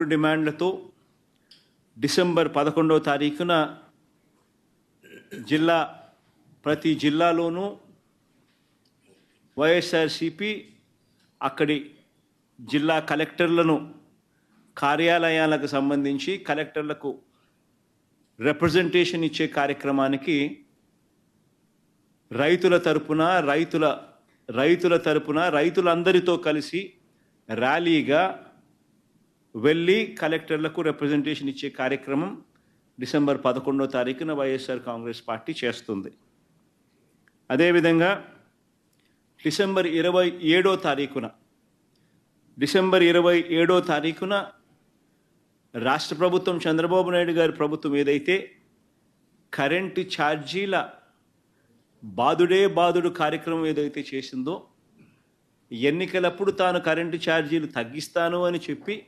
డిమాండ్లతో December పదకొండవ తారీఖున జిల్లా ప్రతి జిల్లాలోనూ వైఎస్ఆర్సిపి అక్కడి జిల్లా కలెక్టర్లను కార్యాలయాలకు సంబంధించి కలెక్టర్లకు రిప్రజెంటేషన్ ఇచ్చే కార్యక్రమానికి రైతుల తరపున రైతుల రైతుల తరపున రైతులందరితో కలిసి ర్యాలీగా వెళ్ళి కలెక్టర్లకు రిప్రజెంటేషన్ ఇచ్చే కార్యక్రమం డిసెంబర్ పదకొండో తారీఖున వైఎస్ఆర్ కాంగ్రెస్ పార్టీ చేస్తుంది. అదేవిధంగా డిసెంబర్ ఇరవై ఏడో తారీఖున డిసెంబర్ ఇరవై ఏడో తారీఖున రాష్ట్ర ప్రభుత్వం చంద్రబాబు నాయుడు గారి ప్రభుత్వం ఏదైతే కరెంటు ఛార్జీల బాదుడే బాదుడు కార్యక్రమం ఏదైతే చేసిందో ఎన్నికలప్పుడు తాను కరెంటు ఛార్జీలు తగ్గిస్తాను అని చెప్పి